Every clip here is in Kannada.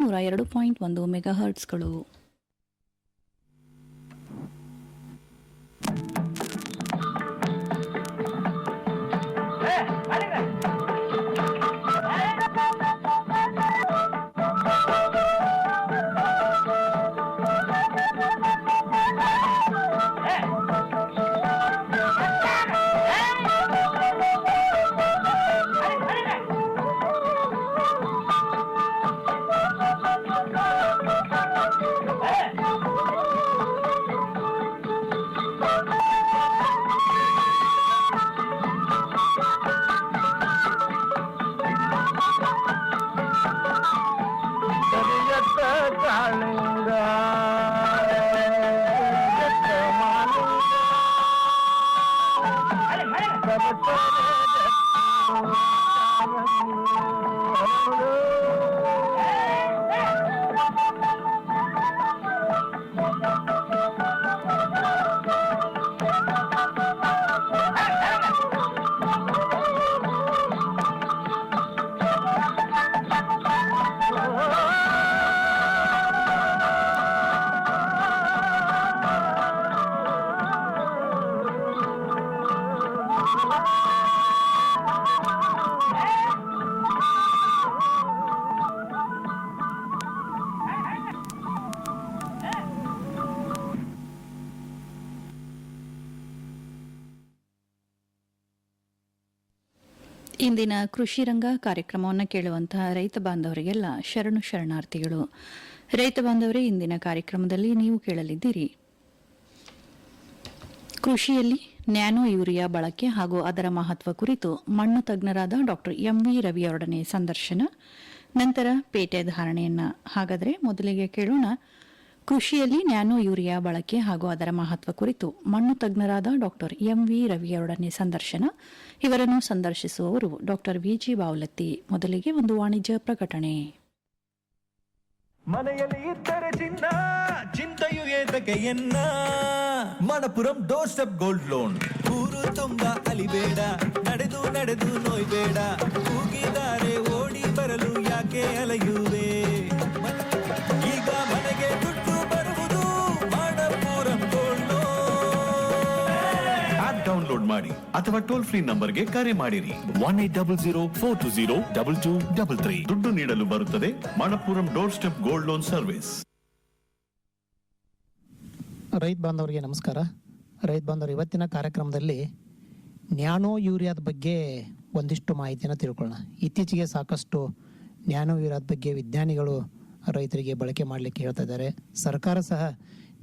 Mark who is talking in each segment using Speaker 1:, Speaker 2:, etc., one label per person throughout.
Speaker 1: ನೂರ ಎರಡು ಪಾಯಿಂಟ್ ಒಂದು ಮೆಗಾ ಇಂದಿನ ಕೃಷಿ ರಂಗ ಕಾರ್ಯಕ್ರಮವನ್ನು ಕೇಳುವಂತಹ ರೈತ ಬಾಂಧವರಿಗೆಲ್ಲ ಶರಣು ಶರಣಾರ್ಥಿಗಳು. ರೈತ ಬಾಂಧವರೇ, ಇಂದಿನ ಕಾರ್ಯಕ್ರಮದಲ್ಲಿ ನೀವು ಕೇಳಲಿದ್ದೀರಿ. ಕೃಷಿಯಲ್ಲಿ ನ್ಯಾನೋ ಯೂರಿಯಾ ಬಳಕೆ ಹಾಗೂ ಅದರ ಮಹತ್ವ ಕುರಿತು ಮಣ್ಣು ತಜ್ಞರಾದ ಡಾಕ್ಟರ್ ಎಂವಿ ರವಿಯವರೊಡನೆ ಸಂದರ್ಶನ. ನಂತರ ಪೇಟೆ ಧಾರಣೆಯನ್ನ. ಹಾಗಾದರೆ ಮೊದಲಿಗೆ ಕೇಳೋಣ. ಕೃಷಿಯಲ್ಲಿ ನ್ಯಾನೋ ಯೂರಿಯಾ ಬಳಕೆ ಹಾಗೂ ಅದರ ಮಹತ್ವ ಕುರಿತು ಮಣ್ಣು ತಜ್ಞರಾದ ಡಾಕ್ಟರ್ ಎಂವಿ ರವಿಯವರೊಡನೆ ಸಂದರ್ಶನ. ಇವರನ್ನು ಸಂದರ್ಶಿಸುವವರು ಡಾಕ್ಟರ್ ವಿಜಿ ಬಾವಲತ್ತಿ. ಮೊದಲಿಗೆ ಒಂದು ವಾಣಿಜ್ಯ ಪ್ರಕಟಣೆ.
Speaker 2: ಮನೆಯಲ್ಲಿ ಇದ್ದರೆ ಚಿನ್ನ. ಎನ್ನ Manappuram door step gold loan. ಊರು ತುಂಬ ಅಲಿಬೇಡ ನಡೆದು ನಡೆದು ನೋಯ್ಬೇಡ. ಕೂಗಿದ್ದಾರೆ ಓಡಿ ಬರಲು ಯಾಕೆ ಅಲೆಯುವೆ? ಈಗ ಮನೆಗೆ ದುಡ್ಡು ಬರುವುದು Manappuram gold loan.
Speaker 3: App download ಮಾಡಿ ಅಥವಾ ಟೋಲ್ ಫ್ರೀ ನಂಬರ್ಗೆ ಕರೆ ಮಾಡಿರಿ. One eight double zero four two zero double two double three. ದುಡ್ಡು ನೀಡಲು ಬರುತ್ತದೆ Manappuram door step gold loan service.
Speaker 4: ರೈತ ಬಾಂಧವರಿಗೆ ನಮಸ್ಕಾರ. ರೈತ ಬಾಂಧವರು, ಇವತ್ತಿನ ಕಾರ್ಯಕ್ರಮದಲ್ಲಿ ನ್ಯಾನೋ ಯೂರಿಯಾದ ಬಗ್ಗೆ ಒಂದಿಷ್ಟು ಮಾಹಿತಿನ ತಿಳ್ಕೊಳ್ಳೋಣ. ಇತ್ತೀಚೆಗೆ ಸಾಕಷ್ಟು ನ್ಯಾನೋ ಯೂರಿಯಾದ ಬಗ್ಗೆ ವಿಜ್ಞಾನಿಗಳು ರೈತರಿಗೆ ಬಳಕೆ ಮಾಡಲಿಕ್ಕೆ ಹೇಳ್ತಾ ಇದ್ದಾರೆ. ಸರ್ಕಾರ ಸಹ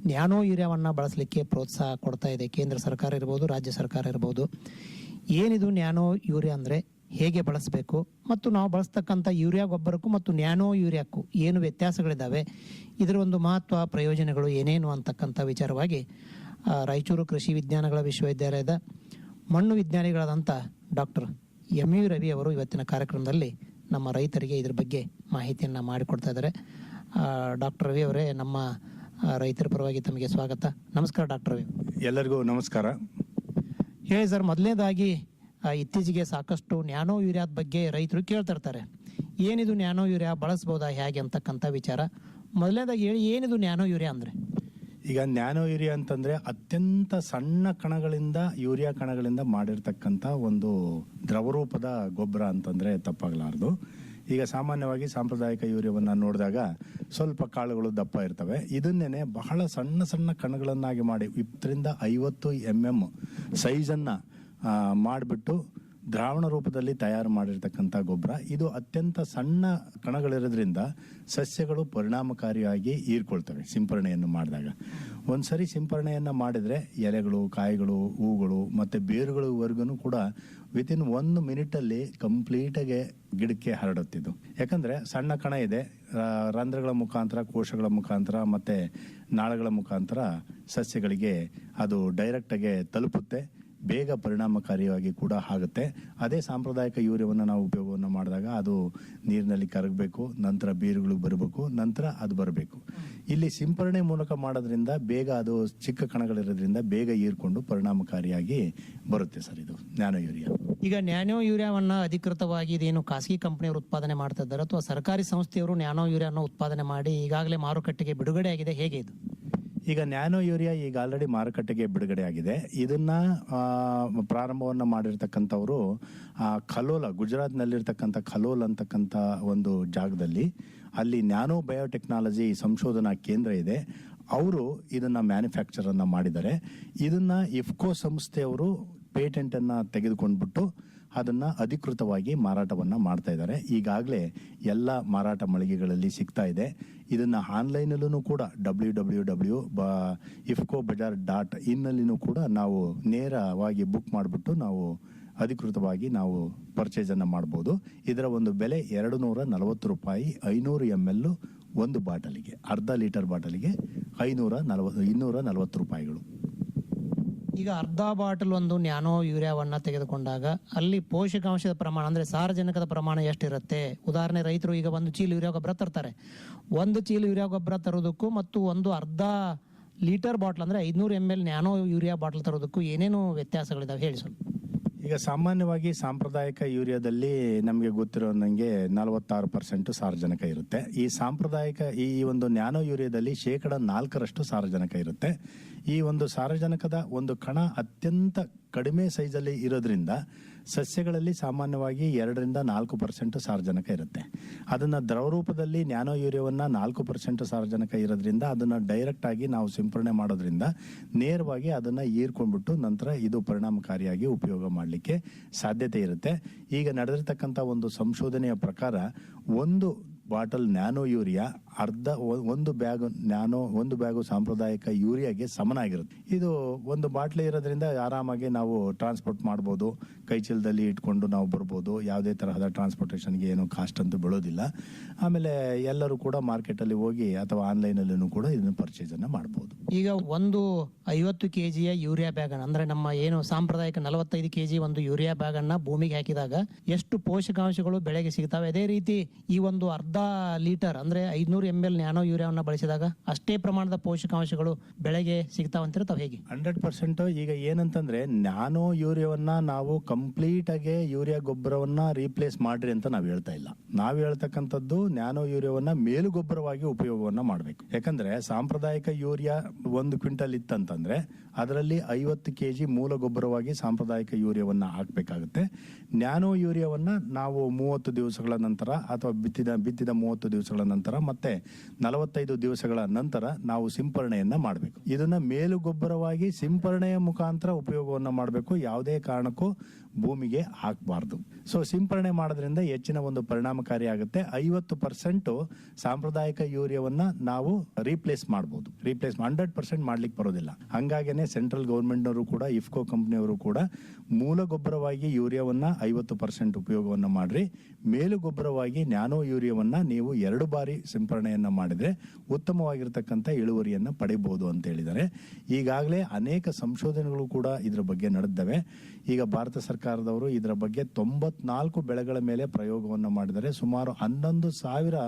Speaker 4: ನ್ಯಾನೋ ಯೂರಿಯಾವನ್ನು ಬಳಸಲಿಕ್ಕೆ ಪ್ರೋತ್ಸಾಹ ಕೊಡ್ತಾ ಇದೆ. ಕೇಂದ್ರ ಸರ್ಕಾರ ಇರ್ಬೋದು, ರಾಜ್ಯ ಸರ್ಕಾರ ಇರ್ಬೋದು. ಏನಿದು ನ್ಯಾನೋ ಯೂರಿಯಾ ಅಂದರೆ? ಹೇಗೆ ಬಳಸಬೇಕು? ಮತ್ತು ನಾವು ಬಳಸ್ತಕ್ಕಂಥ ಯೂರಿಯಾ ಗೊಬ್ಬರಕ್ಕೂ ಮತ್ತು ನ್ಯಾನೋ ಯೂರಿಯಾಕ್ಕೂ ಏನು ವ್ಯತ್ಯಾಸಗಳಿದ್ದಾವೆ ಇದರ ಒಂದು ಮಹತ್ವ ಪ್ರಯೋಜನಗಳು ಏನೇನು ಅಂತಕ್ಕಂಥ ವಿಚಾರವಾಗಿ ರಾಯಚೂರು ಕೃಷಿ ವಿಜ್ಞಾನಗಳ ವಿಶ್ವವಿದ್ಯಾಲಯದ ಮಣ್ಣು ವಿಜ್ಞಾನಿಗಳಾದಂಥ ಡಾಕ್ಟರ್ ಎಂ ಯು ರವಿ ಅವರು ಇವತ್ತಿನ ಕಾರ್ಯಕ್ರಮದಲ್ಲಿ ನಮ್ಮ ರೈತರಿಗೆ ಇದ್ರ ಬಗ್ಗೆ ಮಾಹಿತಿಯನ್ನು ಮಾಡಿಕೊಡ್ತಾ ಇದ್ದಾರೆ. ಡಾಕ್ಟರ್ ರವಿ ಅವರೇ ನಮ್ಮ ರೈತರ ಪರವಾಗಿ ತಮಗೆ ಸ್ವಾಗತ. ನಮಸ್ಕಾರ ಡಾಕ್ಟರ್ ರವಿ.
Speaker 5: ಎಲ್ಲರಿಗೂ ನಮಸ್ಕಾರ.
Speaker 4: ಹೇಳಿ ಸರ್ ಮೊದಲನೇದಾಗಿ ಇತ್ತೀಚೆಗೆ ಸಾಕಷ್ಟು ನ್ಯಾನೋ ಯೂರಿಯಾದ ಬಗ್ಗೆ ರೈತರು ಕೇಳ್ತಿರ್ತಾರೆ ಏನಿದು ನ್ಯಾನೋ ಯೂರಿಯಾ, ಬಳಸ್ಬೋದಾ ಹೇಗೆ ಅಂತಕ್ಕಂಥ ವಿಚಾರ. ಮೊದಲನೇದಾಗಿ ಹೇಳಿ, ಏನಿದು ನ್ಯಾನೋ ಯೂರಿಯಾ ಅಂದರೆ?
Speaker 5: ಈಗ ನ್ಯಾನೋ ಯೂರಿಯಾ ಅಂತಂದರೆ ಅತ್ಯಂತ ಸಣ್ಣ ಕಣಗಳಿಂದ, ಯೂರಿಯಾ ಕಣಗಳಿಂದ ಮಾಡಿರ್ತಕ್ಕಂಥ ಒಂದು ದ್ರವರೂಪದ ಗೊಬ್ಬರ ಅಂತಂದರೆ ತಪ್ಪಾಗಲಾರದು. ಈಗ ಸಾಮಾನ್ಯವಾಗಿ ಸಾಂಪ್ರದಾಯಿಕ ಯೂರಿಯಾವನ್ನು ನೋಡಿದಾಗ ಸ್ವಲ್ಪ ಕಾಳುಗಳು ದಪ್ಪ ಇರ್ತವೆ. ಇದನ್ನೇ ಬಹಳ ಸಣ್ಣ ಸಣ್ಣ ಕಣಗಳನ್ನಾಗಿ ಮಾಡಿ ಇಪ್ಪತ್ತರಿಂದ ಐವತ್ತು ಎಂ ಎಂ ಸೈಜನ್ನು ಮಾಡಿಬಿಟ್ಟು ದ್ರಾವಣ ರೂಪದಲ್ಲಿ ತಯಾರು ಮಾಡಿರ್ತಕ್ಕಂಥ ಗೊಬ್ಬರ. ಇದು ಅತ್ಯಂತ ಸಣ್ಣ ಕಣಗಳಿರೋದ್ರಿಂದ ಸಸ್ಯಗಳು ಪರಿಣಾಮಕಾರಿಯಾಗಿ ಹೀರ್ಕೊಳ್ತವೆ ಸಿಂಪರಣೆಯನ್ನು ಮಾಡಿದಾಗ. ಒಂದು ಸರಿ ಸಿಂಪರಣೆಯನ್ನು ಮಾಡಿದರೆ ಎಲೆಗಳು, ಕಾಯಿಗಳು, ಹೂಗಳು ಮತ್ತು ಬೇರುಗಳವರೆಗೂ ಕೂಡ ವಿತಿನ್ ಒಂದು ಮಿನಿಟಲ್ಲಿ ಕಂಪ್ಲೀಟಾಗಿ ಗಿಡಕ್ಕೆ ಹರಡುತ್ತಿದ್ದು ಯಾಕಂದರೆ ಸಣ್ಣ ಕಣ ಇದೆ ರಂಧ್ರಗಳ ಮುಖಾಂತರ, ಕೋಶಗಳ ಮುಖಾಂತರ ಮತ್ತು ನಾಳಗಳ ಮುಖಾಂತರ ಸಸ್ಯಗಳಿಗೆ ಅದು ಡೈರೆಕ್ಟಾಗಿ ತಲುಪುತ್ತೆ. ಬೇಗ ಪರಿಣಾಮಕಾರಿಯಾಗಿ ಕೂಡ ಆಗುತ್ತೆ. ಅದೇ ಸಾಂಪ್ರದಾಯಿಕ ಯೂರಿಯಾವನ್ನು ನಾವು ಉಪಯೋಗವನ್ನು ಮಾಡಿದಾಗ ಅದು ನೀರಿನಲ್ಲಿ ಕರಗಬೇಕು, ನಂತರ ಬೇರುಗಳಿಗೆ ಬರಬೇಕು, ನಂತರ ಅದು ಬರಬೇಕು. ಇಲ್ಲಿ ಸಿಂಪರಣೆ ಮೂಲಕ ಮಾಡೋದ್ರಿಂದ ಬೇಗ ಅದು ಚಿಕ್ಕ ಕಣಗಳಿರೋದ್ರಿಂದ ಬೇಗ ಹೀರ್ಕೊಂಡು ಪರಿಣಾಮಕಾರಿಯಾಗಿ ಬರುತ್ತೆ ಸರ್ ಇದು, ನ್ಯಾನೋ ಯೂರಿಯಾ.
Speaker 4: ಈಗ ನ್ಯಾನೋ ಯೂರಿಯಾವನ್ನು ಅಧಿಕೃತವಾಗಿ ಇದೇನು ಖಾಸಗಿ ಕಂಪನಿಯವರು ಉತ್ಪಾದನೆ ಮಾಡ್ತಾ ಇದ್ದಾರೆ ಅಥವಾ ಸರ್ಕಾರಿ ಸಂಸ್ಥೆಯವರು ನ್ಯಾನೋ ಯೂರಿಯಾನ ಉತ್ಪಾದನೆ ಮಾಡಿ ಈಗಾಗಲೇ ಮಾರುಕಟ್ಟೆಗೆ ಬಿಡುಗಡೆ ಆಗಿದೆ ಹೇಗೆ ಇದು?
Speaker 5: ಈಗ ನ್ಯಾನೋ ಯೂರಿಯಾ ಈಗ ಆಲ್ರೆಡಿ ಮಾರುಕಟ್ಟೆಗೆ ಬಿಡುಗಡೆ ಆಗಿದೆ ಇದನ್ನ ಪ್ರಾರಂಭವನ್ನು ಮಾಡಿರ್ತಕ್ಕಂಥವ್ರು ಖಲೋಲ, ಗುಜರಾತ್ನಲ್ಲಿರ್ತಕ್ಕಂಥ ಖಲೋಲ್ ಅಂತಕ್ಕಂಥ ಒಂದು ಜಾಗದಲ್ಲಿ ಅಲ್ಲಿ ನ್ಯಾನೋ ಬಯೋಟೆಕ್ನಾಲಜಿ ಸಂಶೋಧನಾ ಕೇಂದ್ರ ಇದೆ. ಅವರು ಇದನ್ನ ಮ್ಯಾನುಫ್ಯಾಕ್ಚರ್ ಅನ್ನ ಮಾಡಿದ್ದಾರೆ. ಇದನ್ನ ಇಫ್ಕೋ ಸಂಸ್ಥೆಯವರು ಪೇಟೆಂಟ್ ಅನ್ನ ತೆಗೆದುಕೊಂಡ್ಬಿಟ್ಟು ಅದನ್ನ ಅಧಿಕೃತವಾಗಿ ಮಾರಾಟವನ್ನು ಮಾಡ್ತಾ ಇದ್ದಾರೆ. ಈಗಾಗಲೇ ಎಲ್ಲ ಮಾರಾಟ ಮಳಿಗೆಗಳಲ್ಲಿ ಸಿಗ್ತಾ ಇದೆ. ಇದನ್ನು ಆನ್ಲೈನಲ್ಲೂ ಕೂಡ ಡಬ್ಲ್ಯೂ ಡಬ್ಲ್ಯೂ ಡಬ್ಲ್ಯೂ ಬ, ಇಫ್ಕೋ ಬಜಾರ್ ಡಾಟ್ ಇನ್ನಲ್ಲಿನೂ ಕೂಡ ನಾವು ನೇರವಾಗಿ ಬುಕ್ ಮಾಡಿಬಿಟ್ಟು ನಾವು ಅಧಿಕೃತವಾಗಿ ನಾವು ಪರ್ಚೇಸನ್ನು ಮಾಡ್ಬೋದು. ಇದರ ಒಂದು ಬೆಲೆ ಎರಡು ನೂರ ನಲವತ್ತು ರೂಪಾಯಿ, ಐನೂರು ಎಂ ಎಲ್ ಒಂದು ಬಾಟಲಿಗೆ, ಅರ್ಧ ಲೀಟರ್ ಬಾಟಲಿಗೆ ಐನೂರ ನಲವತ್ತು ಇನ್ನೂರ ನಲವತ್ತು ರೂಪಾಯಿಗಳು.
Speaker 4: ಈಗ ಅರ್ಧ ಬಾಟಲ್ ಒಂದು ನ್ಯಾನೋ ಯೂರಿಯಾವನ್ನ ತೆಗೆದುಕೊಂಡಾಗ ಅಲ್ಲಿ ಪೋಷಕಾಂಶದ ಪ್ರಮಾಣ, ಅಂದ್ರೆ ಸಾರಜನಕದ ಪ್ರಮಾಣ ಎಷ್ಟಿರುತ್ತೆ? ಉದಾಹರಣೆ, ರೈತರು ಈಗ ಒಂದು ಚೀಲ ಯೂರಿಯಾ ಗೊಬ್ಬರ ತರ್ತಾರೆ. ಒಂದು ಚೀಲ ಯೂರಿಯಾ ಗೊಬ್ಬರ ತರೋದಕ್ಕೂ ಮತ್ತು ಒಂದು ಅರ್ಧ ಲೀಟರ್ ಬಾಟ್ಲ್, ಅಂದ್ರೆ ಐದುನೂರು M L nano urea bottle ತರೋದಕ್ಕೂ ಏನೇನು ವ್ಯತ್ಯಾಸಗಳಿದಾವೆ? ಹೇಳಿ ಸ್ವಲ್ಪ.
Speaker 5: ಈಗ ಸಾಮಾನ್ಯವಾಗಿ ಸಾಂಪ್ರದಾಯಿಕ ಯೂರಿಯಾದಲ್ಲಿ ನಮಗೆ ಗೊತ್ತಿರೋ ನಂಗೆ ನಲವತ್ತಾರು ಪರ್ಸೆಂಟ್ ಸಾರಜನಕ ಇರುತ್ತೆ. ಈ ಸಾಂಪ್ರದಾಯಿಕ ಈ ಒಂದು ನ್ಯಾನೋ ಯೂರಿಯಾದಲ್ಲಿ ಶೇಕಡ ನಾಲ್ಕರಷ್ಟು ಸಾರಜನಕ ಇರುತ್ತೆ. ಈ ಒಂದು ಸಾರಜನಕದ ಒಂದು ಕಣ ಅತ್ಯಂತ ಕಡಿಮೆ ಸೈಜಲ್ಲಿ ಇರೋದ್ರಿಂದ ಸಸ್ಯಗಳಲ್ಲಿ ಸಾಮಾನ್ಯವಾಗಿ ಎರಡರಿಂದ ನಾಲ್ಕು ಪರ್ಸೆಂಟ್ ಸಾರಜನಕ ಇರುತ್ತೆ. ಅದನ್ನು ದ್ರವ ರೂಪದಲ್ಲಿ ನ್ಯಾನೋ ಯೂರಿಯಾವನ್ನು ನಾಲ್ಕು ಪರ್ಸೆಂಟ್ ಸಾರಜನಕ ಇರೋದ್ರಿಂದ ಅದನ್ನು ಡೈರೆಕ್ಟ್ ಆಗಿ ನಾವು ಸಿಂಪರಣೆ ಮಾಡೋದ್ರಿಂದ ನೇರವಾಗಿ ಅದನ್ನು ಹೀರ್ಕೊಂಡ್ಬಿಟ್ಟು ನಂತರ ಇದು ಪರಿಣಾಮಕಾರಿಯಾಗಿ ಉಪಯೋಗ ಮಾಡಲಿಕ್ಕೆ ಸಾಧ್ಯತೆ ಇರುತ್ತೆ. ಈಗ ನಡೆದಿರ್ತಕ್ಕಂಥ ಒಂದು ಸಂಶೋಧನೆಯ ಪ್ರಕಾರ ಒಂದು ಬಾಟಲ್ ನ್ಯಾನೋ ಯೂರಿಯಾ, ಅರ್ಧ ಒಂದು ಬ್ಯಾಗ್ ನ್ಯಾನೋ, ಒಂದು ಬ್ಯಾಗು ಸಾಂಪ್ರದಾಯಿಕ ಯೂರಿಯಾಗೆ ಸಮನಾಗಿರುತ್ತೆ. ಇದು ಒಂದು ಬಾಟ್ಲಿ ಇರೋದ್ರಿಂದ ಆರಾಮಾಗಿ ನಾವು ಟ್ರಾನ್ಸ್ಪೋರ್ಟ್ ಮಾಡ್ಬೋದು. ಕೈ ಚೀಲದಲ್ಲಿ ಇಟ್ಕೊಂಡು ನಾವು ಬರ್ಬೋದು. ಯಾವುದೇ ತರಹದ ಟ್ರಾನ್ಸ್ಪೋರ್ಟೇಷನ್ಗೆ ಏನು ಕಾಸ್ಟ್ ಅಂತೂ ಬೀಳೋದಿಲ್ಲ. ಆಮೇಲೆ ಎಲ್ಲರೂ ಕೂಡ ಮಾರ್ಕೆಟಲ್ಲಿ ಹೋಗಿ ಅಥವಾ ಆನ್ಲೈನಲ್ಲೂ ಕೂಡ ಇದನ್ನು ಪರ್ಚೇಸನ್ನು ಮಾಡ್ಬೋದು.
Speaker 4: ಈಗ ಒಂದು ಐವತ್ತು ಕೆ ಜಿಯ ಯೂರಿಯಾ ಬ್ಯಾಗ್ ಅಂದರೆ ನಮ್ಮ ಏನು ಸಾಂಪ್ರದಾಯಿಕ ನಲವತ್ತೈದು ಕೆ ಜಿ ಒಂದು ಯೂರಿಯಾ ಬ್ಯಾಗ್ ಅನ್ನ ಭೂಮಿಗೆ ಹಾಕಿದಾಗ ಎಷ್ಟು ಪೋಷಕಾಂಶಗಳು ಬೆಳೆಗೆ ಸಿಗ್ತವೆ. ಅದೇ ರೀತಿ ಈ ಒಂದು ಅರ್ಧ ಲೀಟರ್ ಅಂದ್ರೆ ಐದ್ನೂರು ಎಂ ಎಲ್ ನ್ಯಾನೋ ಯೂರಿಯಾವನ್ನ ಬಳಸಿದಾಗ ಅಷ್ಟೇ ಪ್ರಮಾಣದ ಪೋಷಕಾಂಶಗಳು ಬೆಳೆಗೆ ಸಿಗ್ತಾವಂತೀರ ತಾವು ಹೇಗೆ?
Speaker 5: ಹಂಡ್ರೆಡ್ ಪರ್ಸೆಂಟ್ ಈಗ ಏನಂತಂದ್ರೆ ನ್ಯಾನೋ ಯೂರಿಯಾವನ್ನ ನಾವು ಕಂಪ್ಲೀಟ್ ಆಗಿ ಯೂರಿಯಾ ಗೊಬ್ಬರವನ್ನ ರೀಪ್ಲೇಸ್ ಮಾಡ್ರಿ ಅಂತ ನಾವು ಹೇಳ್ತಾ ಇಲ್ಲ. ನಾವು ಹೇಳ್ತಕ್ಕಂಥದ್ದು ನ್ಯಾನೋ ಯೂರಿಯಾವನ್ನ ಮೇಲು ಗೊಬ್ಬರವಾಗಿ ಉಪಯೋಗವನ್ನ ಮಾಡಬೇಕು. ಯಾಕಂದ್ರೆ ಸಾಂಪ್ರದಾಯಿಕ ಯೂರಿಯಾ ಒಂದು ಕ್ವಿಂಟಲ್ ಇತ್ತಂತಂದ್ರೆ ಅದರಲ್ಲಿ ಐವತ್ತು ಕೆ ಜಿ ಮೂಲ ಗೊಬ್ಬರವಾಗಿ ಸಾಂಪ್ರದಾಯಿಕ ಯೂರಿಯಾವನ್ನ ಹಾಕಬೇಕಾಗುತ್ತೆ. ನ್ಯಾನೋ ಯೂರಿಯಾವನ್ನ ನಾವು ಮೂವತ್ತು ದಿವಸಗಳ ನಂತರ ಅಥವಾ ಬಿತ್ತಿದ ಬಿತ್ತಿದ ಮೂವತ್ತು ದಿವಸಗಳ ನಂತರ ಮತ್ತೆ ನಲವತ್ತೈದು ದಿವಸಗಳ ನಂತರ ನಾವು ಸಿಂಪರಣೆಯನ್ನ ಮಾಡಬೇಕು. ಇದನ್ನ ಮೇಲು ಗೊಬ್ಬರವಾಗಿ ಸಿಂಪರಣೆಯ ಮುಖಾಂತರ ಉಪಯೋಗವನ್ನು ಮಾಡಬೇಕು. ಯಾವುದೇ ಕಾರಣಕ್ಕೂ ಭೂಮಿಗೆ ಹಾಕಬಾರ್ದು. ಸೊ ಸಿಂಪರಣೆ ಮಾಡೋದ್ರಿಂದ ಹೆಚ್ಚಿನ ಒಂದು ಪರಿಣಾಮಕಾರಿ ಆಗುತ್ತೆ. ಐವತ್ತು ಪರ್ಸೆಂಟ್ ಸಾಂಪ್ರದಾಯಿಕ ಯೂರಿಯಾವನ್ನು ನಾವು ರೀಪ್ಲೇಸ್ ಮಾಡಬಹುದು ರೀಪ್ಲೇಸ್ ಹಂಡ್ರೆಡ್ ಪರ್ಸೆಂಟ್ ಮಾಡ್ಲಿಕ್ಕೆ ಬರೋದಿಲ್ಲ. ಹಂಗಾಗೇನೆ ಸೆಂಟ್ರಲ್ ಗೌರ್ಮೆಂಟ್ನವರು ಕೂಡ ಇಫ್ಕೋ ಕಂಪ್ನಿಯವರು ಕೂಡ ಮೂಲ ಗೊಬ್ಬರವಾಗಿ ಯೂರಿಯಾವನ್ನು ಐವತ್ತು ಪರ್ಸೆಂಟ್ ಉಪಯೋಗವನ್ನು ಮಾಡಿರಿ. ಮೇಲು ಗೊಬ್ಬರವಾಗಿ ನ್ಯಾನೋ ಯೂರಿಯಾವನ್ನು ನೀವು ಎರಡು ಬಾರಿ ಸಿಂಪರಣೆಯನ್ನು ಮಾಡಿದ್ರೆ ಉತ್ತಮವಾಗಿರ್ತಕ್ಕಂಥ ಇಳುವರಿಯನ್ನ ಪಡೆಯಬಹುದು ಅಂತ ಹೇಳಿದ್ದಾರೆ. ಈಗಾಗಲೇ ಅನೇಕ ಸಂಶೋಧನೆಗಳು ಕೂಡ ಇದರ ಬಗ್ಗೆ ನಡೆದವೆ ಈಗ ಭಾರತ ಸರ್ಕಾರದವರು ಇದರ ಬಗ್ಗೆ ತೊಂಬತ್ನಾಲ್ಕು ಬೆಳೆಗಳ ಮೇಲೆ ಪ್ರಯೋಗವನ್ನು ಮಾಡಿದರೆ ಸುಮಾರು ಹನ್ನೊಂದು ಸಾವಿರ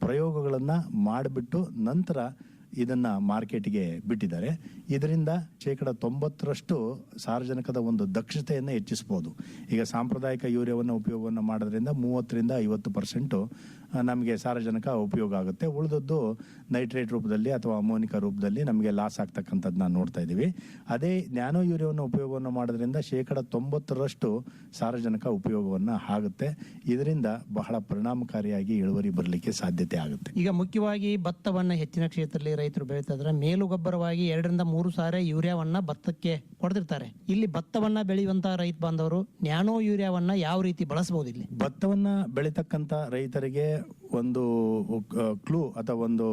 Speaker 5: ಪ್ರಯೋಗಗಳನ್ನು ಮಾಡಿಬಿಟ್ಟು ನಂತರ ಇದನ್ನು ಮಾರ್ಕೆಟ್ಗೆ ಬಿಟ್ಟಿದ್ದಾರೆ. ಇದರಿಂದ ಶೇಕಡ ತೊಂಬತ್ತರಷ್ಟು ಸಾರ್ವಜನಿಕದ ಒಂದು ದಕ್ಷತೆಯನ್ನು ಹೆಚ್ಚಿಸ್ಬೋದು. ಈಗ ಸಾಂಪ್ರದಾಯಿಕ ಯೂರಿಯಾವನ್ನು ಉಪಯೋಗವನ್ನು ಮಾಡೋದ್ರಿಂದ ಮೂವತ್ತರಿಂದ ಐವತ್ತು ಪರ್ಸೆಂಟು ನಮಗೆ ಸಾರಜನಕ ಉಪಯೋಗ ಆಗುತ್ತೆ. ಉಳಿದದ್ದು ನೈಟ್ರೇಟ್ ರೂಪದಲ್ಲಿ ಅಥವಾ ಅಮೋನಿಕ ರೂಪದಲ್ಲಿ ನಮಗೆ ಲಾಸ್ ಆಗ್ತಕ್ಕಂಥದ್ದು ನಾವು ನೋಡ್ತಾ ಇದ್ದೀವಿ. ಅದೇ ನ್ಯಾನೋ ಯೂರಿಯಾವನ್ನು ಉಪಯೋಗವನ್ನು ಮಾಡೋದ್ರಿಂದ ಶೇಕಡ ತೊಂಬತ್ತರಷ್ಟು ಸಾರಜನಕ ಉಪಯೋಗವನ್ನು ಆಗುತ್ತೆ. ಇದರಿಂದ ಬಹಳ ಪರಿಣಾಮಕಾರಿಯಾಗಿ ಇಳುವರಿ ಬರಲಿಕ್ಕೆ ಸಾಧ್ಯತೆ ಆಗುತ್ತೆ.
Speaker 4: ಈಗ ಮುಖ್ಯವಾಗಿ ಭತ್ತವನ್ನು ಹೆಚ್ಚಿನ ಕ್ಷೇತ್ರದಲ್ಲಿ ರೈತರು ಬೆಳೀತಾ ಇದ್ರೆ ಮೇಲು ಗೊಬ್ಬರವಾಗಿ ಎರಡರಿಂದ ಮೂರು ಸಾರಿ ಯೂರಿಯಾವನ್ನು ಭತ್ತಕ್ಕೆ ಕೊಡ್ತಿರ್ತಾರೆ. ಇಲ್ಲಿ ಭತ್ತವನ್ನು ಬೆಳೆಯುವಂತಹ ರೈತ ಬಾಂಧವರು ನ್ಯಾನೋ ಯೂರಿಯಾವನ್ನು ಯಾವ ರೀತಿ ಬಳಸಬಹುದು ಇಲ್ಲಿ?
Speaker 5: ಭತ್ತವನ್ನು ಬೆಳೀತಕ್ಕಂಥ ರೈತರಿಗೆ ಒಂದು ಕ್ಲೂ ಅಥವಾ ಒಂದು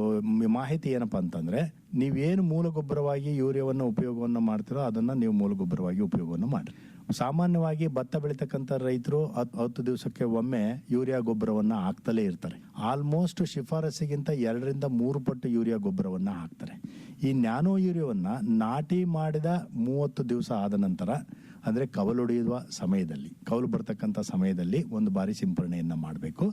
Speaker 5: ಮಾಹಿತಿ ಏನಪ್ಪ ಅಂತಂದರೆ ನೀವೇನು ಮೂಲ ಗೊಬ್ಬರವಾಗಿ ಯೂರಿಯಾವನ್ನು ಉಪಯೋಗವನ್ನು ಮಾಡ್ತೀರೋ ಅದನ್ನು ನೀವು ಮೂಲ ಗೊಬ್ಬರವಾಗಿ ಉಪಯೋಗವನ್ನು ಮಾಡಿ ಸಾಮಾನ್ಯವಾಗಿ ಭತ್ತ ಬೆಳೀತಕ್ಕಂಥ ರೈತರು ಹತ್ತು ದಿವಸಕ್ಕೆ ಒಮ್ಮೆ ಯೂರಿಯಾ ಗೊಬ್ಬರವನ್ನು ಹಾಕ್ತಲೇ ಇರ್ತಾರೆ. ಆಲ್ಮೋಸ್ಟ್ ಶಿಫಾರಸ್ಸಿಗಿಂತ ಎರಡರಿಂದ ಮೂರು ಪಟ್ಟು ಯೂರಿಯಾ ಗೊಬ್ಬರವನ್ನು ಹಾಕ್ತಾರೆ. ಈ ನ್ಯಾನೋ ಯೂರಿಯಾವನ್ನು ನಾಟಿ ಮಾಡಿದ ಮೂವತ್ತು ದಿವಸ ಆದ ನಂತರ ಅಂದರೆ ಕವಲೊಡೆಯುವ ಸಮಯದಲ್ಲಿ ಕವಲು ಬರ್ತಕ್ಕಂಥ ಸಮಯದಲ್ಲಿ ಒಂದು ಬಾರಿ ಸಿಂಪರಣೆಯನ್ನು ಮಾಡಬೇಕು.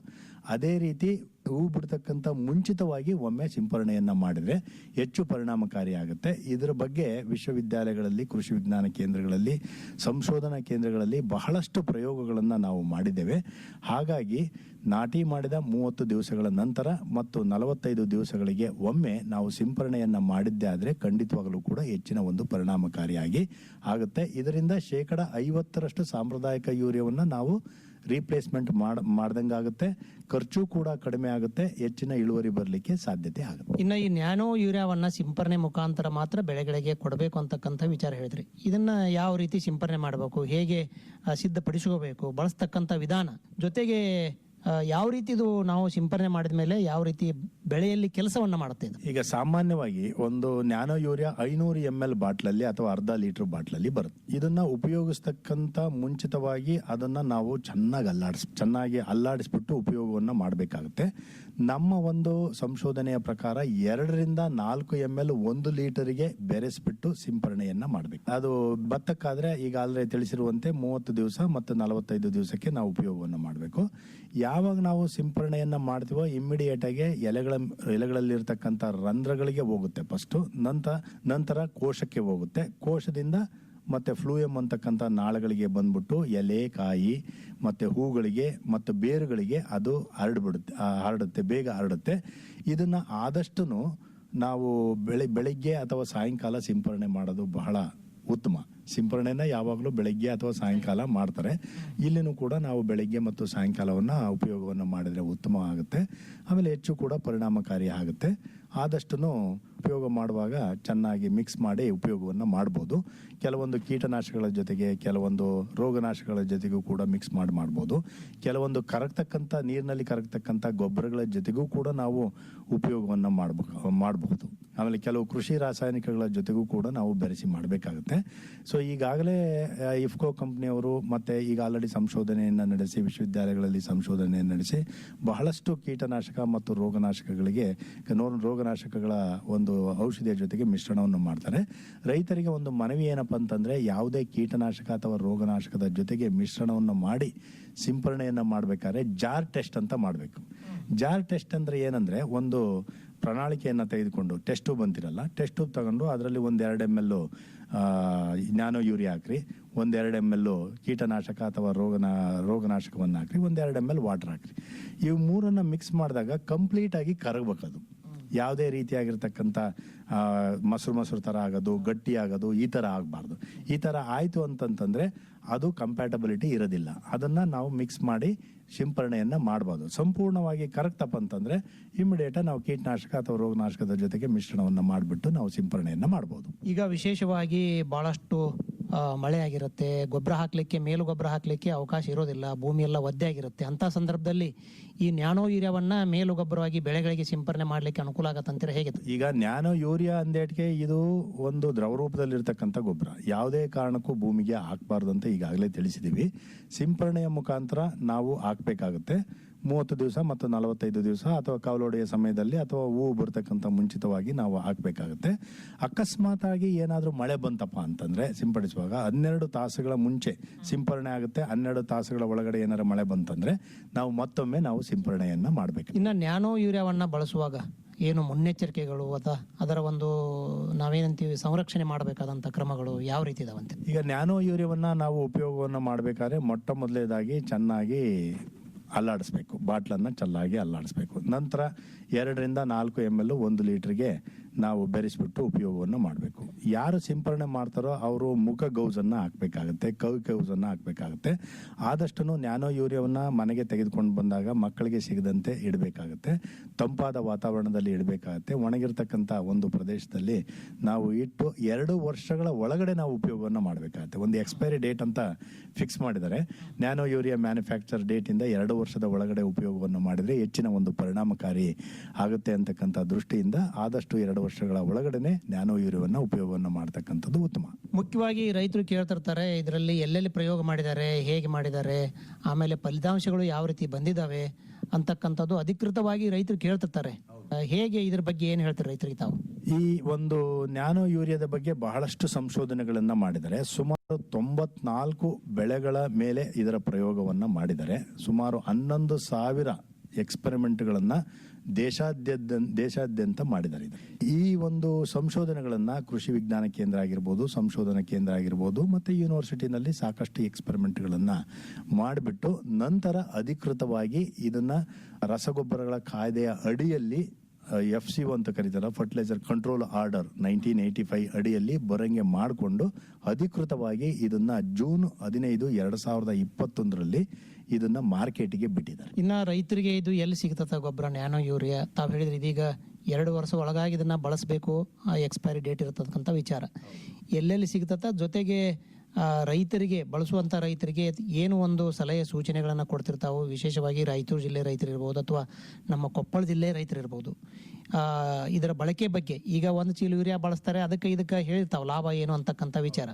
Speaker 5: ಅದೇ ರೀತಿ ಹೂ ಬಿಡ್ತಕ್ಕಂಥ ಮುಂಚಿತವಾಗಿ ಒಮ್ಮೆ ಸಿಂಪರಣೆಯನ್ನು ಮಾಡಿದರೆ ಹೆಚ್ಚು ಪರಿಣಾಮಕಾರಿಯಾಗುತ್ತೆ. ಇದರ ಬಗ್ಗೆ ವಿಶ್ವವಿದ್ಯಾಲಯಗಳಲ್ಲಿ, ಕೃಷಿ ವಿಜ್ಞಾನ ಕೇಂದ್ರಗಳಲ್ಲಿ, ಸಂಶೋಧನಾ ಕೇಂದ್ರಗಳಲ್ಲಿ ಬಹಳಷ್ಟು ಪ್ರಯೋಗಗಳನ್ನು ನಾವು ಮಾಡಿದ್ದೇವೆ. ಹಾಗಾಗಿ ನಾಟಿ ಮಾಡಿದ ಮೂವತ್ತು ದಿವಸಗಳ ನಂತರ ಮತ್ತು ನಲವತ್ತೈದು ದಿವಸಗಳಿಗೆ ಒಮ್ಮೆ ನಾವು ಸಿಂಪರಣೆಯನ್ನು ಮಾಡಿದ್ದೇ ಆದರೆ ಖಂಡಿತವಾಗಲೂ ಕೂಡ ಹೆಚ್ಚಿನ ಒಂದು ಪರಿಣಾಮಕಾರಿಯಾಗಿ ಆಗುತ್ತೆ. ಇದರಿಂದ ಶೇಕಡ ಐವತ್ತರಷ್ಟು ಸಾಂಪ್ರದಾಯಿಕ ಯೂರಿಯಾವನ್ನು ನಾವು ರೀಪ್ಲೇಸ್ಮೆಂಟ್ ಮಾಡ ಮಾಡ್ದಂಗೆ ಆಗುತ್ತೆ ಖರ್ಚು ಕೂಡ ಕಡಿಮೆ ಆಗುತ್ತೆ. ಹೆಚ್ಚಿನ ಇಳುವರಿ ಬರಲಿಕ್ಕೆ ಸಾಧ್ಯತೆ ಆಗುತ್ತೆ.
Speaker 4: ಇನ್ನು ಈ ನ್ಯಾನೋ ಯೂರಿಯಾವನ್ನು ಸಿಂಪರಣೆ ಮುಖಾಂತರ ಮಾತ್ರ ಬೆಳೆಗಳಿಗೆ ಕೊಡಬೇಕು ಅಂತಕ್ಕಂಥ ವಿಚಾರ ಹೇಳಿದ್ರಿ. ಇದನ್ನು ಯಾವ ರೀತಿ ಸಿಂಪರಣೆ ಮಾಡಬೇಕು? ಹೇಗೆ ಸಿದ್ಧಪಡಿಸ್ಕೋಬೇಕು? ಬಳಸ್ತಕ್ಕಂಥ ವಿಧಾನ? ಜೊತೆಗೆ ಯಾವ ರೀತಿ ಇದು ನಾವು ಸಿಂಪರಣೆ ಮಾಡಿದ ಮೇಲೆ ಯಾವ ರೀತಿ ಬೆಳೆಯಲ್ಲಿ ಕೆಲಸವನ್ನ ಮಾಡುತ್ತೆ
Speaker 5: ಈಗ ಸಾಮಾನ್ಯವಾಗಿ ಒಂದು ನ್ಯಾನೋ ಯೂರಿಯಾ ಐನೂರು ಎಂ ಎಲ್ ಬಾಟ್ಲಲ್ಲಿ ಅಥವಾ ಅರ್ಧ ಲೀಟರ್ ಬಾಟ್ಲಲ್ಲಿ ಬರುತ್ತೆ. ಇದನ್ನ ಉಪಯೋಗಿಸ್ತಕ್ಕಂಥ ಮುಂಚಿತವಾಗಿ ಅದನ್ನ ನಾವು ಚೆನ್ನಾಗಿ ಅಲ್ಲಾಡಿಸ್, ಚೆನ್ನಾಗಿ ಅಲ್ಲಾಡಿಸ್ಬಿಟ್ಟು ಉಪಯೋಗವನ್ನು ಮಾಡಬೇಕಾಗುತ್ತೆ. ನಮ್ಮ ಒಂದು ಸಂಶೋಧನೆಯ ಪ್ರಕಾರ ಎರಡರಿಂದ ನಾಲ್ಕು ಎಂ ಎಲ್ ಒಂದು ಲೀಟರ್ಗೆ ಬೆರೆಸ್ಬಿಟ್ಟು ಸಿಂಪರಣೆಯನ್ನ ಮಾಡಬೇಕು. ಅದು ಭತ್ತಕ್ಕಾದ್ರೆ ಈಗ ಆಲ್ರೆ ತಿಳಿಸಿರುವಂತೆ ಮೂವತ್ತು ದಿವಸ ಮತ್ತು ನಲವತ್ತೈದು ದಿವಸಕ್ಕೆ ನಾವು ಉಪಯೋಗವನ್ನು ಮಾಡಬೇಕು. ಯಾವಾಗ ನಾವು ಸಿಂಪರಣೆಯನ್ನ ಮಾಡ್ತೀವೋ ಇಮ್ಮಿಡಿಯೇಟ್ ಆಗಿ ಎಲೆಗಳ, ಎಲೆಗಳಲ್ಲಿರ್ತಕ್ಕಂಥ ರಂಧ್ರಗಳಿಗೆ ಹೋಗುತ್ತೆ ಫಸ್ಟು ನಂತರ ನಂತರ ಕೋಶಕ್ಕೆ ಹೋಗುತ್ತೆ. ಕೋಶದಿಂದ ಮತ್ತೆ ಫ್ಲೂಯಮ್ ಅಂತಕ್ಕಂಥ ನಾಳಗಳಿಗೆ ಬಂದ್ಬಿಟ್ಟು ಎಲೆ, ಕಾಯಿ ಮತ್ತು ಹೂಗಳಿಗೆ ಮತ್ತು ಬೇರುಗಳಿಗೆ ಅದು ಹರಡ್ಬಿಡುತ್ತೆ ಹರಡುತ್ತೆ, ಬೇಗ ಹರಡುತ್ತೆ. ಇದನ್ನು ಆದಷ್ಟು ನಾವು ಬೆಳೆ, ಬೆಳಿಗ್ಗೆ ಅಥವಾ ಸಾಯಂಕಾಲ ಸಿಂಪರಣೆ ಮಾಡೋದು ಬಹಳ ಉತ್ತಮ. ಸಿಂಪರಣೆನ ಯಾವಾಗಲೂ ಬೆಳಗ್ಗೆ ಅಥವಾ ಸಾಯಂಕಾಲ ಮಾಡ್ತಾರೆ. ಇಲ್ಲಿನೂ ಕೂಡ ನಾವು ಬೆಳಗ್ಗೆ ಮತ್ತು ಸಾಯಂಕಾಲವನ್ನು ಉಪಯೋಗವನ್ನು ಮಾಡಿದರೆ ಉತ್ತಮ ಆಗುತ್ತೆ ಆಮೇಲೆ ಹೆಚ್ಚು ಕೂಡ ಪರಿಣಾಮಕಾರಿ ಆಗುತ್ತೆ. ಆದಷ್ಟು ಉಪಯೋಗ ಮಾಡುವಾಗ ಚೆನ್ನಾಗಿ ಮಿಕ್ಸ್ ಮಾಡಿ ಉಪಯೋಗವನ್ನು ಮಾಡ್ಬೋದು. ಕೆಲವೊಂದು ಕೀಟನಾಶಕಗಳ ಜೊತೆಗೆ ಕೆಲವೊಂದು ರೋಗನಾಶಕಗಳ ಜೊತೆಗೂ ಕೂಡ ಮಿಕ್ಸ್ ಮಾಡಿ ಮಾಡ್ಬೋದು. ಕೆಲವೊಂದು ಕರಗ್ತಕ್ಕಂಥ, ನೀರಿನಲ್ಲಿ ಕರಗ್ತಕ್ಕಂಥ ಗೊಬ್ಬರಗಳ ಜೊತೆಗೂ ಕೂಡ ನಾವು ಉಪಯೋಗವನ್ನು ಮಾಡಬಹುದು. ಆಮೇಲೆ ಕೆಲವು ಕೃಷಿ ರಾಸಾಯನಿಕಗಳ ಜೊತೆಗೂ ಕೂಡ ನಾವು ಬೆರೆಸಿ ಮಾಡಬೇಕಾಗುತ್ತೆ. ಸೊ ಈಗಾಗಲೇ ಇಫ್ಕೋ ಕಂಪ್ನಿಯವರು ಮತ್ತೆ ಈಗ ಆಲ್ರೆಡಿ ಸಂಶೋಧನೆಯನ್ನು ನಡೆಸಿ, ವಿಶ್ವವಿದ್ಯಾಲಯಗಳಲ್ಲಿ ಸಂಶೋಧನೆಯನ್ನು ನಡೆಸಿ, ಬಹಳಷ್ಟು ಕೀಟನಾಶಕ ಮತ್ತು ರೋಗನಾಶಕಗಳಿಗೆ ನೋ- ರೋಗನಾಶಕಗಳ ಒಂದು ಔಷಧಿಯ ಜೊತೆಗೆ ಮಿಶ್ರಣವನ್ನು ಮಾಡ್ತಾರೆ. ರೈತರಿಗೆ ಒಂದು ಮನವಿ ಏನಪ್ಪ ಅಂತಂದರೆ, ಯಾವುದೇ ಕೀಟನಾಶಕ ಅಥವಾ ರೋಗನಾಶಕದ ಜೊತೆಗೆ ಮಿಶ್ರಣವನ್ನು ಮಾಡಿ ಸಿಂಪರಣೆಯನ್ನು ಮಾಡಬೇಕಾದ್ರೆ ಜಾರ್ ಟೆಸ್ಟ್ ಅಂತ ಮಾಡಬೇಕು. ಜಾರ್ ಟೆಸ್ಟ್ ಅಂದರೆ ಏನಂದರೆ, ಒಂದು ಪ್ರಣಾಳಿಕೆಯನ್ನು ತೆಗೆದುಕೊಂಡು, ಟೆಸ್ಟ್ ಟ್ಯೂಬ್ ಟೆಸ್ಟ್ ತಗೊಂಡು ಅದರಲ್ಲಿ ಒಂದು ಎರಡು ಎಂ ಎಲ್ ನ್ಯಾನೋ ಯೂರಿಯಾ ಹಾಕ್ರಿ ಒಂದೆರಡು ಎಂ ಎಲ್ಲು ಕೀಟನಾಶಕ ಅಥವಾ ರೋಗನ ರೋಗನಾಶಕವನ್ನು ಹಾಕ್ರಿ ಒಂದೆರಡು ಎಂ ಎಲ್ ವಾಟರ್ ಹಾಕ್ರಿ. ಇವು ಮೂರನ್ನು ಮಿಕ್ಸ್ ಮಾಡಿದಾಗ ಕಂಪ್ಲೀಟಾಗಿ ಕರಗಬೇಕದು. ಯಾವುದೇ ರೀತಿಯಾಗಿರ್ತಕ್ಕಂಥ ಮೊಸರು ಮೊಸರು ಥರ ಆಗೋದು ಗಟ್ಟಿ ಆಗೋದು ಈ ಥರ ಆಗಬಾರ್ದು. ಈ ಥರ ಆಯಿತು ಅಂತಂತಂದರೆ ಅದು ಕಂಪ್ಯಾಟಬಿಲಿಟಿ ಇರೋದಿಲ್ಲ. ಅದನ್ನು ನಾವು ಮಿಕ್ಸ್ ಮಾಡಿ ಸಿಂಪರಣೆಯನ್ನು ಮಾಡ್ಬೋದು. ಸಂಪೂರ್ಣವಾಗಿ ಕರಗ್ತಪ್ಪ ಅಂತಂದರೆ ಇಮಿಡಿಯೇಟಾಗಿ ನಾವು ಕೀಟನಾಶಕ ಅಥವಾ ರೋಗನಾಶಕದ ಜೊತೆಗೆ ಮಿಶ್ರಣವನ್ನು ಮಾಡಿಬಿಟ್ಟು ನಾವು ಸಿಂಪರಣೆಯನ್ನು ಮಾಡ್ಬೋದು.
Speaker 4: ಈಗ ವಿಶೇಷವಾಗಿ ಬಹಳಷ್ಟು ಆ, ಮಳೆ ಆಗಿರುತ್ತೆ, ಗೊಬ್ಬರ ಹಾಕಲಿಕ್ಕೆ ಮೇಲು ಗೊಬ್ಬರ ಹಾಕಲಿಕ್ಕೆ ಅವಕಾಶ ಇರೋದಿಲ್ಲ, ಭೂಮಿ ಎಲ್ಲ ಒದ್ದೆ ಆಗಿರುತ್ತೆ. ಅಂತ ಸಂದರ್ಭದಲ್ಲಿ ಈ ನ್ಯಾನೋ ಯೂರಿಯಾವನ್ನು ಮೇಲು ಗೊಬ್ಬರವಾಗಿ ಬೆಳೆಗಳಿಗೆ ಸಿಂಪರಣೆ ಮಾಡಲಿಕ್ಕೆ ಅನುಕೂಲ ಆಗತ್ತಂತೀರ ಹೇಗೆ?
Speaker 5: ಈಗ ನ್ಯಾನೋ ಯೂರಿಯಾ ಅಂದೇಟ್ಗೆ ಇದು ಒಂದು ದ್ರವ ರೂಪದಲ್ಲಿರ್ತಕ್ಕಂಥ ಗೊಬ್ಬರ. ಯಾವುದೇ ಕಾರಣಕ್ಕೂ ಭೂಮಿಗೆ ಹಾಕಬಾರ್ದು ಅಂತ ಈಗಾಗಲೇ ತಿಳಿಸಿದ್ದೀವಿ ಸಿಂಪರಣೆಯ ಮುಖಾಂತರ ನಾವು ಹಾಕಬೇಕಾಗುತ್ತೆ. ಮೂವತ್ತು ದಿವಸ ಮತ್ತು ನಲವತ್ತೈದು ದಿವಸ ಅಥವಾ ಕವಲೊಡೆಯ ಸಮಯದಲ್ಲಿ ಅಥವಾ ಹೂವು ಬರ್ತಕ್ಕಂಥ ಮುಂಚಿತವಾಗಿ ನಾವು ಹಾಕಬೇಕಾಗುತ್ತೆ. ಅಕಸ್ಮಾತ್ ಆಗಿ ಏನಾದರೂ ಮಳೆ ಬಂತಪ್ಪ ಅಂತಂದರೆ ಸಿಂಪಡಿಸುವಾಗ ಹನ್ನೆರಡು ತಾಸುಗಳ ಮುಂಚೆ ಸಿಂಪರಣೆ ಆಗುತ್ತೆ. ಹನ್ನೆರಡು ತಾಸುಗಳ ಒಳಗಡೆ ಏನಾದ್ರು ಮಳೆ ಬಂತಂದರೆ ನಾವು ಮತ್ತೊಮ್ಮೆ ನಾವು ಸಿಂಪರಣೆಯನ್ನು ಮಾಡಬೇಕು.
Speaker 4: ಇನ್ನು ನ್ಯಾನೋ ಯೂರಿಯಾವನ್ನು ಬಳಸುವಾಗ ಏನು ಮುನ್ನೆಚ್ಚರಿಕೆಗಳು ಅಥವಾ ಅದರ ಒಂದು ನಾವೇನಂತೀವಿ ಸಂರಕ್ಷಣೆ ಮಾಡಬೇಕಾದಂಥ ಕ್ರಮಗಳು ಯಾವ ರೀತಿ ಇದಾವಂತೆ?
Speaker 5: ಈಗ ನ್ಯಾನೋ ಯೂರಿಯಾವನ್ನು ನಾವು ಉಪಯೋಗವನ್ನು ಮಾಡಬೇಕಾದ್ರೆ ಮೊಟ್ಟ ಮೊದಲೇದಾಗಿ ಚೆನ್ನಾಗಿ ಅಲ್ಲಾಡಿಸ್ಬೇಕು. ಬಾಟ್ಲನ್ನು ಚೆನ್ನಾಗಿ ಅಲ್ಲಾಡಿಸ್ಬೇಕು. ನಂತರ ಎರಡರಿಂದ ನಾಲ್ಕು ಎಂ ಎಲ್ ಒಂದು ಲೀಟ್ರಿಗೆ ನಾವು ಬೆರೆಸಿಬಿಟ್ಟು ಉಪಯೋಗವನ್ನು ಮಾಡಬೇಕು. ಯಾರು ಸಿಂಪರಣೆ ಮಾಡ್ತಾರೋ ಅವರು ಮುಖ ಗೌಸನ್ನು ಹಾಕಬೇಕಾಗುತ್ತೆ ಕವಿ ಗೌಸನ್ನು ಹಾಕಬೇಕಾಗುತ್ತೆ. ಆದಷ್ಟು ನ್ಯಾನೋ ಯೂರಿಯಾವನ್ನು ಮನೆಗೆ ತೆಗೆದುಕೊಂಡು ಬಂದಾಗ ಮಕ್ಕಳಿಗೆ ಸಿಗದಂತೆ ಇಡಬೇಕಾಗುತ್ತೆ. ತಂಪಾದ ವಾತಾವರಣದಲ್ಲಿ ಇಡಬೇಕಾಗುತ್ತೆ. ಒಣಗಿರ್ತಕ್ಕಂಥ ಒಂದು ಪ್ರದೇಶದಲ್ಲಿ ನಾವು ಇಟ್ಟು ಎರಡು ವರ್ಷಗಳ ಒಳಗಡೆ ನಾವು ಉಪಯೋಗವನ್ನು ಮಾಡಬೇಕಾಗುತ್ತೆ. ಒಂದು ಎಕ್ಸ್ಪೈರಿ ಡೇಟ್ ಅಂತ ಫಿಕ್ಸ್ ಮಾಡಿದ್ದಾರೆ. ನ್ಯಾನೋ ಯೂರಿಯಾ ಮ್ಯಾನುಫ್ಯಾಕ್ಚರ್ ಡೇಟಿಂದ ಎರಡು ವರ್ಷದ ಒಳಗಡೆ ಉಪಯೋಗವನ್ನು ಮಾಡಿದರೆ ಹೆಚ್ಚಿನ ಒಂದು ಪರಿಣಾಮಕಾರಿ ಆಗುತ್ತೆ ಅಂತಕ್ಕಂಥ ದೃಷ್ಟಿಯಿಂದ ಆದಷ್ಟು ಎರಡು ವರ್ಷಗಳ ಒಳಗಡೆನೆ ನ್ಯಾನೋ ಯೂರಿಯಾವನ್ನು ಉಪಯೋಗವನ್ನು ಮಾಡ್ತಕ್ಕಂಥದ್ದು ಉತ್ತಮ.
Speaker 4: ಮುಖ್ಯವಾಗಿ ರೈತರು ಕೇಳ್ತಿರ್ತಾರೆ ಇದರಲ್ಲಿ ಎಲ್ಲೆಲ್ಲಿ ಪ್ರಯೋಗ ಮಾಡಿದ್ದಾರೆ ಹೇಗೆ ಮಾಡಿದ್ದಾರೆ ಆಮೇಲೆ ಫಲಿತಾಂಶಗಳು ಯಾವ ರೀತಿ ಬಂದಿದ್ದಾವೆ ಅಂತಕ್ಕಂಥದ್ದು ಅಧಿಕೃತವಾಗಿ ರೈತರು ಕೇಳ್ತಿರ್ತಾರೆ ಹೇಗೆ ಇದ್ರ ಬಗ್ಗೆ ಏನು ಹೇಳ್ತಾರೆ ರೈತರಿಗೆ ತಾವು?
Speaker 5: ಈ ಒಂದು ನ್ಯಾನೋ ಯೂರಿಯಾದ ಬಗ್ಗೆ ಬಹಳಷ್ಟು ಸಂಶೋಧನೆಗಳನ್ನು ಮಾಡಿದರೆ ಸುಮಾರು ತೊಂಬತ್ನಾಲ್ಕು ಬೆಳೆಗಳ ಮೇಲೆ ಇದರ ಪ್ರಯೋಗವನ್ನ ಮಾಡಿದರೆ ಸುಮಾರು ಹನ್ನೊಂದು ಸಾವಿರ ಎಕ್ಸ್ಪೆರಿಮೆಂಟ್ಗಳನ್ನ ದೇಶಾದ್ಯಂತ ದೇಶಾದ್ಯಂತ ಮಾಡಿದ್ದಾರೆ. ಈ ಒಂದು ಸಂಶೋಧನೆಗಳನ್ನು ಕೃಷಿ ವಿಜ್ಞಾನ ಕೇಂದ್ರ ಆಗಿರ್ಬೋದು, ಸಂಶೋಧನಾ ಕೇಂದ್ರ ಆಗಿರ್ಬೋದು, ಮತ್ತು ಯೂನಿವರ್ಸಿಟಿನಲ್ಲಿ ಸಾಕಷ್ಟು ಎಕ್ಸ್ಪರಿಮೆಂಟ್ಗಳನ್ನು ಮಾಡಿಬಿಟ್ಟು ನಂತರ ಅಧಿಕೃತವಾಗಿ ಇದನ್ನು ರಸಗೊಬ್ಬರಗಳ ಕಾಯ್ದೆಯ ಅಡಿಯಲ್ಲಿ ಎಫ್ ಸಿ ಅಂತ ಕರೀತಾರ fertiliser control order nineteen eighty five ಅಡಿಯಲ್ಲಿ ಬರಂಗೆ ಮಾಡಿಕೊಂಡು ಅಧಿಕೃತವಾಗಿ ಇದನ್ನ ಜೂನ್ ಹದಿನೈದು ಎರಡು ಸಾವಿರದ ಇಪ್ಪತ್ತೊಂದರಲ್ಲಿ ಇದನ್ನು ಮಾರ್ಕೆಟಿಗೆ ಬಿಟ್ಟಿದ್ದಾರೆ.
Speaker 4: ಇನ್ನ ರೈತರಿಗೆ ಇದು ಎಲ್ಲಿ ಸಿಗ್ತದ ಗೊಬ್ಬರ ನ್ಯಾನೋ ಯೂರಿಯಾ? ತಾವು ಹೇಳಿದ್ರೆ ಇದೀಗ ಎರಡು ವರ್ಷ ಒಳಗಾಗಿ ಇದನ್ನ ಬಳಸಬೇಕು ಎಕ್ಸ್ಪೈರಿ ಡೇಟ್ ಇರತಕ್ಕಂಥ ವಿಚಾರ. ಎಲ್ಲೆಲ್ಲಿ ಸಿಗ್ತದ? ಜೊತೆಗೆ ರೈತರಿಗೆ, ಬಳಸುವಂತ ರೈತರಿಗೆ ಏನು ಒಂದು ಸಲಹೆ ಸೂಚನೆಗಳನ್ನು ಕೊಡ್ತಿರ್ತಾವೆ, ವಿಶೇಷವಾಗಿ ರಾಯಚೂರು ಜಿಲ್ಲೆ ರೈತರಿರ್ಬೋದು ಅಥವಾ ನಮ್ಮ ಕೊಪ್ಪಳ ಜಿಲ್ಲೆ ರೈತರಿರ್ಬೋದು. ಇದರ ಬಳಕೆ ಬಗ್ಗೆ ಈಗ ಒಂದು ಚೀಲ ಯೂರಿಯಾ ಬಳಸ್ತಾರೆ, ಅದಕ್ಕೆ ಇದಕ್ಕೆ ಹೇಳಿರ್ತಾವೆ ಲಾಭ ಏನು ಅಂತಕ್ಕಂಥ ವಿಚಾರ.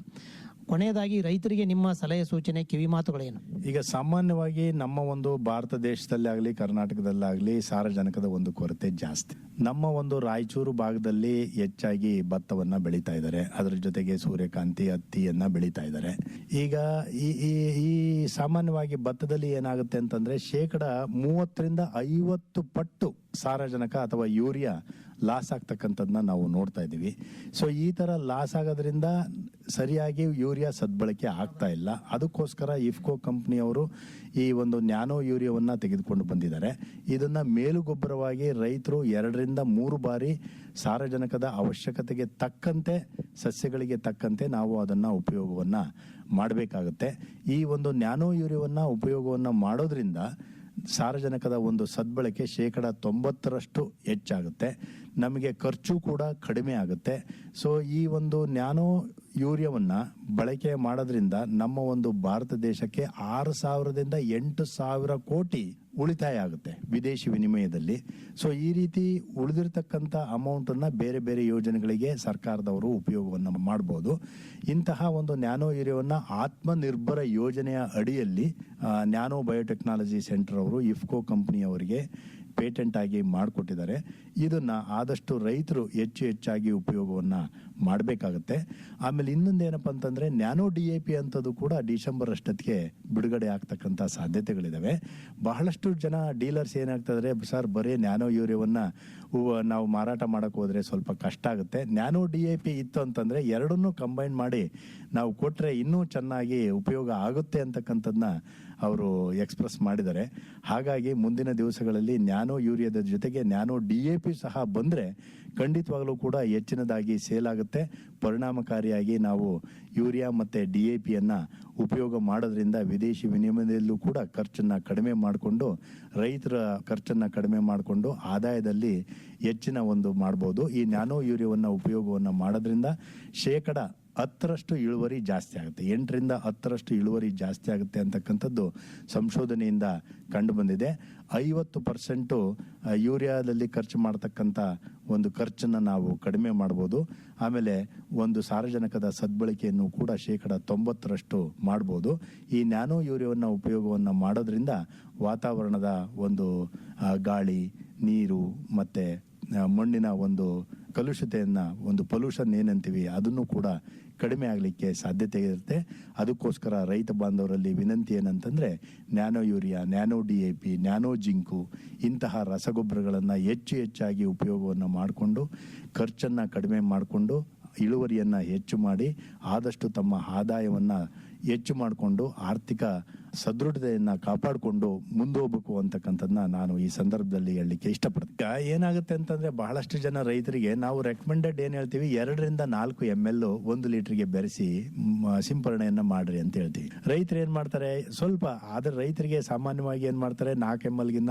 Speaker 4: ಕೊನೆಯದಾಗಿ ರೈತರಿಗೆ ನಿಮ್ಮ ಸಲಹೆ ಸೂಚನೆ ಕಿವಿ ಮಾತುಗಳೇನು?
Speaker 5: ಈಗ ಸಾಮಾನ್ಯವಾಗಿ ನಮ್ಮ ಒಂದು ಭಾರತ ದೇಶದಲ್ಲಿ ಆಗಲಿ, ಕರ್ನಾಟಕದಲ್ಲಾಗಲಿ ಸಾರಜನಕದ ಒಂದು ಕೊರತೆ ಜಾಸ್ತಿ. ನಮ್ಮ ಒಂದು ರಾಯಚೂರು ಭಾಗದಲ್ಲಿ ಹೆಚ್ಚಾಗಿ ಭತ್ತವನ್ನು ಬೆಳೀತಾ ಇದ್ದಾರೆ. ಅದರ ಜೊತೆಗೆ ಸೂರ್ಯಕಾಂತಿ, ಹತ್ತಿಯನ್ನು ಬೆಳೀತಾ ಇದ್ದಾರೆ. ಈಗ ಈ ಈ ಸಾಮಾನ್ಯವಾಗಿ ಭತ್ತದಲ್ಲಿ ಏನಾಗುತ್ತೆ ಅಂತಂದ್ರೆ ಶೇಕಡ ಮೂವತ್ತರಿಂದ ಐವತ್ತು ಪಟ್ಟು ಸಾರಜನಕ ಅಥವಾ ಯೂರಿಯಾ ಲಾಸ್ ಆಗ್ತಕ್ಕಂಥದ್ದನ್ನ ನಾವು ನೋಡ್ತಾ ಇದ್ದೀವಿ. ಸೊ ಈ ಥರ ಲಾಸ್ ಆಗೋದ್ರಿಂದ ಸರಿಯಾಗಿ ಯೂರಿಯಾ ಸದ್ಬಳಕೆ ಆಗ್ತಾ ಇಲ್ಲ. ಅದಕ್ಕೋಸ್ಕರ ಇಫ್ಕೋ ಕಂಪ್ನಿಯವರು ಈ ಒಂದು ನ್ಯಾನೋ ಯೂರಿಯಾವನ್ನು ತೆಗೆದುಕೊಂಡು ಬಂದಿದ್ದಾರೆ. ಇದನ್ನು ಮೇಲುಗೊಬ್ಬರವಾಗಿ ರೈತರು ಎರಡರಿಂದ ಮೂರು ಬಾರಿ ಸಾರಜನಕದ ಅವಶ್ಯಕತೆಗೆ ತಕ್ಕಂತೆ, ಸಸ್ಯಗಳಿಗೆ ತಕ್ಕಂತೆ ನಾವು ಅದನ್ನು ಉಪಯೋಗವನ್ನು ಮಾಡಬೇಕಾಗುತ್ತೆ. ಈ ಒಂದು ನ್ಯಾನೋ ಯೂರಿಯಾವನ್ನು ಉಪಯೋಗವನ್ನು ಮಾಡೋದ್ರಿಂದ ಸಾರಜನಕದ ಒಂದು ಸದ್ಬಳಕೆ ಶೇಕಡ ತೊಂಬತ್ತರಷ್ಟು ಹೆಚ್ಚಾಗುತ್ತೆ. ನಮಗೆ ಖರ್ಚು ಕೂಡ ಕಡಿಮೆ ಆಗುತ್ತೆ. ಸೊ ಈ ಒಂದು ನ್ಯಾನೋ ಯೂರಿಯಾವನ್ನು ಬಳಕೆ ಮಾಡೋದ್ರಿಂದ ನಮ್ಮ ಒಂದು ಭಾರತ ದೇಶಕ್ಕೆ ಆರು ಸಾವಿರದಿಂದ ಎಂಟು ಸಾವಿರ ಕೋಟಿ ಉಳಿತಾಯ ಆಗುತ್ತೆ ವಿದೇಶಿ ವಿನಿಮಯದಲ್ಲಿ. ಸೊ ಈ ರೀತಿ ಉಳಿದಿರ್ತಕ್ಕಂಥ ಅಮೌಂಟನ್ನು ಬೇರೆ ಬೇರೆ ಯೋಜನೆಗಳಿಗೆ ಸರ್ಕಾರದವರು ಉಪಯೋಗವನ್ನು ಮಾಡ್ಬೋದು. ಇಂತಹ ಒಂದು ನ್ಯಾನೋ ಯೂರಿಯಾವನ್ನು ಆತ್ಮನಿರ್ಭರ ಯೋಜನೆಯ ಅಡಿಯಲ್ಲಿ ನ್ಯಾನೋ ಬಯೋಟೆಕ್ನಾಲಜಿ ಸೆಂಟರ್ ಅವರು, ಇಫ್ಕೋ ಕಂಪನಿಯವರಿಗೆ ಪೇಟೆಂಟ್ ಆಗಿ ಮಾಡಿಕೊಟ್ಟಿದ್ದಾರೆ. ಇದನ್ನು ಆದಷ್ಟು ರೈತರು ಹೆಚ್ಚು ಹೆಚ್ಚಾಗಿ ಉಪಯೋಗವನ್ನು ಮಾಡಬೇಕಾಗತ್ತೆ. ಆಮೇಲೆ ಇನ್ನೊಂದೇನಪ್ಪ ಅಂತಂದರೆ, ನ್ಯಾನೋ ಡಿ ಎ ಪಿ ಅಂಥದ್ದು ಕೂಡ ಡಿಸೆಂಬರ್ ಅಷ್ಟೊತ್ತಿಗೆ ಬಿಡುಗಡೆ ಆಗ್ತಕ್ಕಂಥ ಸಾಧ್ಯತೆಗಳಿದ್ದಾವೆ ಬಹಳಷ್ಟು ಜನ ಡೀಲರ್ಸ್ ಏನಾಗ್ತದ್ರೆ, ಸರ್, ಬರೀ ನ್ಯಾನೋ ಯೂರಿಯಾವನ್ನು ನಾವು ಮಾರಾಟ ಮಾಡೋಕ್ಕೆ ಹೋದರೆ ಸ್ವಲ್ಪ ಕಷ್ಟ ಆಗುತ್ತೆ. ನ್ಯಾನೋ ಡಿ ಎ ಪಿ ಇತ್ತು ಅಂತಂದರೆ ಎರಡನ್ನೂ ಕಂಬೈನ್ ಮಾಡಿ ನಾವು ಕೊಟ್ಟರೆ ಇನ್ನೂ ಚೆನ್ನಾಗಿ ಉಪಯೋಗ ಆಗುತ್ತೆ ಅಂತಕ್ಕಂಥದ್ದನ್ನ ಅವರು ಎಕ್ಸ್ಪ್ರೆಸ್ ಮಾಡಿದ್ದಾರೆ. ಹಾಗಾಗಿ ಮುಂದಿನ ದಿವಸಗಳಲ್ಲಿ ನ್ಯಾನೋ ಯೂರಿಯಾದ ಜೊತೆಗೆ ನ್ಯಾನೋ ಡಿ ಎ ಪಿ ಸಹ ಬಂದರೆ ಖಂಡಿತವಾಗಲೂ ಕೂಡ ಹೆಚ್ಚಿನದಾಗಿ ಸೇಲ್ ಆಗುತ್ತೆ. ಪರಿಣಾಮಕಾರಿಯಾಗಿ ನಾವು ಯೂರಿಯಾ ಮತ್ತು ಡಿ ಎ ಪಿಯನ್ನು ಉಪಯೋಗ ಮಾಡೋದ್ರಿಂದ ವಿದೇಶಿ ವಿನಿಮಯದಲ್ಲೂ ಕೂಡ ಖರ್ಚನ್ನು ಕಡಿಮೆ ಮಾಡಿಕೊಂಡು, ರೈತರ ಖರ್ಚನ್ನು ಕಡಿಮೆ ಮಾಡಿಕೊಂಡು ಆದಾಯದಲ್ಲಿ ಹೆಚ್ಚಿನ ಒಂದು ಮಾಡ್ಬೋದು. ಈ ನ್ಯಾನೋ ಯೂರಿಯಾವನ್ನು ಉಪಯೋಗವನ್ನು ಮಾಡೋದ್ರಿಂದ ಶೇಕಡ ಹತ್ತರಷ್ಟು ಇಳುವರಿ ಜಾಸ್ತಿ ಆಗುತ್ತೆ. ಎಂಟರಿಂದ ಹತ್ತರಷ್ಟು ಇಳುವರಿ ಜಾಸ್ತಿ ಆಗುತ್ತೆ ಅಂತಕ್ಕಂಥದ್ದು ಸಂಶೋಧನೆಯಿಂದ ಕಂಡು ಬಂದಿದೆ ಐವತ್ತು ಪರ್ಸೆಂಟು ಯೂರಿಯಾದಲ್ಲಿ ಖರ್ಚು ಮಾಡ್ತಕ್ಕಂಥ ಒಂದು ಖರ್ಚನ್ನು ನಾವು ಕಡಿಮೆ ಮಾಡ್ಬೋದು. ಆಮೇಲೆ ಒಂದು ಸಾರಜನಕದ ಸದ್ಬಳಕೆಯನ್ನು ಕೂಡ ಶೇಕಡ ತೊಂಬತ್ತರಷ್ಟು ಮಾಡ್ಬೋದು. ಈ ನ್ಯಾನೋ ಯೂರಿಯಾವನ್ನು ಉಪಯೋಗವನ್ನು ಮಾಡೋದ್ರಿಂದ ವಾತಾವರಣದ ಒಂದು ಗಾಳಿ, ನೀರು ಮತ್ತು ಮಣ್ಣಿನ ಒಂದು ಕಲುಷಿತೆಯನ್ನು, ಒಂದು ಪೊಲ್ಯೂಷನ್ ಏನಂತೀವಿ ಅದನ್ನು ಕೂಡ ಕಡಿಮೆ ಆಗಲಿಕ್ಕೆ ಸಾಧ್ಯತೆ ಇರುತ್ತೆ. ಅದಕ್ಕೋಸ್ಕರ ರೈತ ಬಾಂಧವರಲ್ಲಿ ವಿನಂತಿ ಏನಂತಂದರೆ, nano urea, nano D A P, nano zinc, ಇಂತಹ ರಸಗೊಬ್ಬರಗಳನ್ನು ಹೆಚ್ಚು ಹೆಚ್ಚಾಗಿ ಉಪಯೋಗವನ್ನು ಮಾಡಿಕೊಂಡು, ಖರ್ಚನ್ನು ಕಡಿಮೆ ಮಾಡಿಕೊಂಡು ಇಳುವರಿಯನ್ನು ಹೆಚ್ಚು ಮಾಡಿ ಆದಷ್ಟು ತಮ್ಮ ಆದಾಯವನ್ನು ಹೆಚ್ಚು ಮಾಡಿಕೊಂಡು ಆರ್ಥಿಕ ಸದೃಢತೆಯನ್ನು ಕಾಪಾಡಿಕೊಂಡು ಮುಂದೋಗ್ಬೇಕು ಅಂತಕ್ಕಂಥದ್ದನ್ನ ನಾನು ಈ ಸಂದರ್ಭದಲ್ಲಿ ಹೇಳಲಿಕ್ಕೆ ಇಷ್ಟಪಡ್ತೀನಿ. ಏನಾಗುತ್ತೆ ಅಂತಂದರೆ ಬಹಳಷ್ಟು ಜನ ರೈತರಿಗೆ ನಾವು ರೆಕಮೆಂಡೆಡ್ ಏನು ಹೇಳ್ತೀವಿ? ಎರಡರಿಂದ ನಾಲ್ಕು ಎಂ ಎಲ್ ಒಂದು ಲೀಟ್ರಿಗೆ ಬೆರೆಸಿ ಸಿಂಪರಣೆಯನ್ನು ಮಾಡ್ರಿ ಅಂತ ಹೇಳ್ತೀವಿ. ರೈತರು ಏನು ಮಾಡ್ತಾರೆ? ಸ್ವಲ್ಪ, ಆದರೆ ರೈತರಿಗೆ ಸಾಮಾನ್ಯವಾಗಿ ಏನು ಮಾಡ್ತಾರೆ? ನಾಲ್ಕು ಎಂ ಎಲ್ಗಿನ್ನ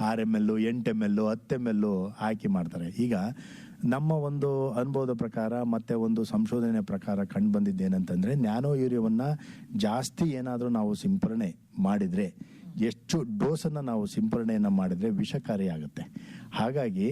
Speaker 5: ಆರು ಎಂ ಎಲ್ ಎಂಟು ಎಂ ಎಲ್ ಹತ್ತು ಎಂ ಎಲ್ ಹಾಕಿ ಮಾಡ್ತಾರೆ. ಈಗ ನಮ್ಮ ಒಂದು ಅನುಭವದ ಪ್ರಕಾರ ಮತ್ತೆ ಒಂದು ಸಂಶೋಧನೆ ಪ್ರಕಾರ ಕಂಡು ಬಂದಿದ್ದೇನಂತಂದ್ರೆ ನ್ಯಾನೋ ಯೂರಿಯಾವನ್ನ ಜಾಸ್ತಿ ಏನಾದರೂ ನಾವು ಸಿಂಪರಣೆ ಮಾಡಿದ್ರೆ, ಎಷ್ಟು ಡೋಸನ್ನು ನಾವು ಸಿಂಪರಣೆಯನ್ನು ಮಾಡಿದ್ರೆ ವಿಷಕಾರಿ ಆಗುತ್ತೆ ಹಾಗಾಗಿ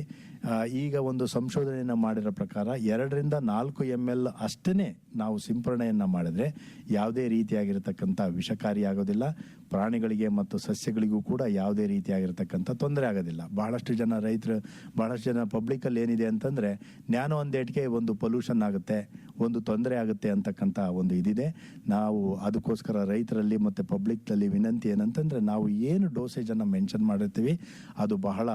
Speaker 5: ಈಗ ಒಂದು ಸಂಶೋಧನೆಯನ್ನು ಮಾಡಿರೋ ಪ್ರಕಾರ ಎರಡರಿಂದ ನಾಲ್ಕು ಎಂ ಎಲ್ ಅಷ್ಟೇ ನಾವು ಸಿಂಪರಣೆಯನ್ನು ಮಾಡಿದರೆ ಯಾವುದೇ ರೀತಿಯಾಗಿರತಕ್ಕಂಥ ವಿಷಕಾರಿ ಆಗೋದಿಲ್ಲ, ಪ್ರಾಣಿಗಳಿಗೆ ಮತ್ತು ಸಸ್ಯಗಳಿಗೂ ಕೂಡ ಯಾವುದೇ ರೀತಿಯಾಗಿರ್ತಕ್ಕಂಥ ತೊಂದರೆ ಆಗೋದಿಲ್ಲ. ಬಹಳಷ್ಟು ಜನ ರೈತರು, ಬಹಳಷ್ಟು ಜನ ಪಬ್ಲಿಕಲ್ಲಿ ಏನಿದೆ ಅಂತಂದರೆ ನ್ಯಾನೋ ಒಂದೇಟಿಗೆ ಒಂದು ಪೊಲ್ಯೂಷನ್ ಆಗುತ್ತೆ. ಒಂದು ತೊಂದರೆ ಆಗುತ್ತೆ ಅಂತಕ್ಕಂಥ ಒಂದು ಇದಿದೆ. ನಾವು ಅದಕ್ಕೋಸ್ಕರ ರೈತರಲ್ಲಿ ಮತ್ತು ಪಬ್ಲಿಕ್ನಲ್ಲಿ ವಿನಂತಿ ಏನಂತಂದರೆ ನಾವು ಏನು ಡೋಸೇಜನ್ನು ಮೆನ್ಷನ್ ಮಾಡಿರ್ತೀವಿ, ಅದು ಬಹಳ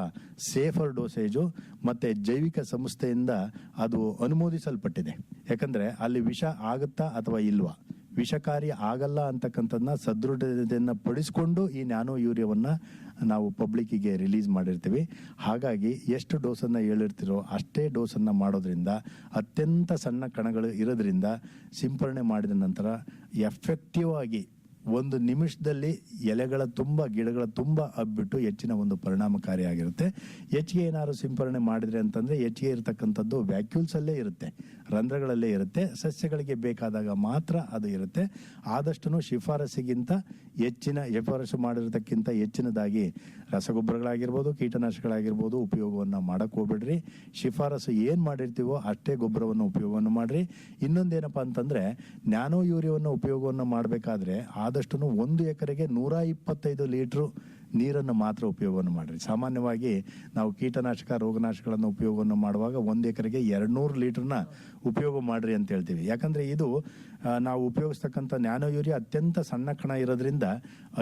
Speaker 5: ಸೇಫರ್ ಡೋಸೇಜು ಮತ್ತು ಜೈವಿಕ ಸಂಸ್ಥೆಯಿಂದ ಅದು ಅನುಮೋದಿಸಲ್ಪಟ್ಟಿದೆ. ಯಾಕಂದರೆ ಅಲ್ಲಿ ವಿಷ ಆಗುತ್ತಾ ಅಥವಾ ಇಲ್ವಾ? ವಿಷಕಾರಿ ಆಗಲ್ಲ ಅಂತಕ್ಕಂಥದ್ದನ್ನ ಸದೃಢತೆಯನ್ನು ಪಡಿಸಿಕೊಂಡು ಈ ನ್ಯಾನೋ ಯೂರಿಯಾವನ್ನು ನಾವು ಪಬ್ಲಿಕ್ಕಿಗೆ ರಿಲೀಸ್ ಮಾಡಿರ್ತೀವಿ. ಹಾಗಾಗಿ ಎಷ್ಟು ಡೋಸನ್ನು ಹೇಳಿರ್ತೀರೋ ಅಷ್ಟೇ ಡೋಸನ್ನು ಮಾಡೋದ್ರಿಂದ ಅತ್ಯಂತ ಸಣ್ಣ ಕಣಗಳು ಇರೋದ್ರಿಂದ ಸಿಂಪರಣೆ ಮಾಡಿದ ನಂತರ ಎಫೆಕ್ಟಿವ್ ಆಗಿ ಒಂದು ನಿಮಿಷದಲ್ಲಿ ಎಲೆಗಳ ತುಂಬ, ಗಿಡಗಳ ತುಂಬ ಹಬ್ಬಿಟ್ಟು ಹೆಚ್ಚಿನ ಒಂದು ಪರಿಣಾಮಕಾರಿಯಾಗಿರುತ್ತೆ. ಹೆಚ್ಚಿಗೆ ಏನಾದ್ರು ಸಿಂಪರಣೆ ಮಾಡಿದ್ರೆ ಅಂತಂದರೆ ಹೆಚ್ಚಿಗೆ ಇರತಕ್ಕಂಥದ್ದು ವ್ಯಾಕ್ಯೂಲ್ಸಲ್ಲೇ ಇರುತ್ತೆ, ರಂಧ್ರಗಳಲ್ಲೇ ಇರುತ್ತೆ, ಸಸ್ಯಗಳಿಗೆ ಬೇಕಾದಾಗ ಮಾತ್ರ ಅದು ಇರುತ್ತೆ. ಆದಷ್ಟು ಶಿಫಾರಸಿಗಿಂತ ಹೆಚ್ಚಿನ, ಶಿಫಾರಸು ಮಾಡಿರತಕ್ಕಿಂತ ಹೆಚ್ಚಿನದಾಗಿ ರಸಗೊಬ್ಬರಗಳಾಗಿರ್ಬೋದು, ಕೀಟನಾಶಕಗಳಾಗಿರ್ಬೋದು ಉಪಯೋಗವನ್ನು ಮಾಡಕ್ಕೆ ಹೋಗ್ಬಿಡ್ರಿ. ಶಿಫಾರಸು ಏನು ಮಾಡಿರ್ತೀವೋ ಅಷ್ಟೇ ಗೊಬ್ಬರವನ್ನು ಉಪಯೋಗವನ್ನು ಮಾಡಿರಿ. ಇನ್ನೊಂದೇನಪ್ಪ ಅಂತಂದರೆ ನ್ಯಾನೋ ಯೂರಿಯವನ್ನು ಉಪಯೋಗವನ್ನು ಮಾಡಬೇಕಾದ್ರೆ ಆದಷ್ಟು ಒಂದು ಎಕರೆಗೆ ನೂರ ಇಪ್ಪತ್ತೈದು ಲೀಟ್ರು ನೀರನ್ನು ಮಾತ್ರ ಉಪಯೋಗವನ್ನು ಮಾಡಿರಿ. ಸಾಮಾನ್ಯವಾಗಿ ನಾವು ಕೀಟನಾಶಕ, ರೋಗನಾಶಕಗಳನ್ನು ಉಪಯೋಗವನ್ನು ಮಾಡುವಾಗ ಒಂದು ಎಕರೆಗೆ ಎರಡುನೂರು ಲೀಟ್ರನ್ನ ಉಪಯೋಗ ಮಾಡಿರಿ ಅಂತ ಹೇಳ್ತೀವಿ. ಯಾಕಂದರೆ ಇದು ನಾವು ಉಪಯೋಗಿಸ್ತಕ್ಕಂಥ ನ್ಯಾನೋ ಯೂರಿಯಾ ಅತ್ಯಂತ ಸಣ್ಣ ಕಣ ಇರೋದ್ರಿಂದ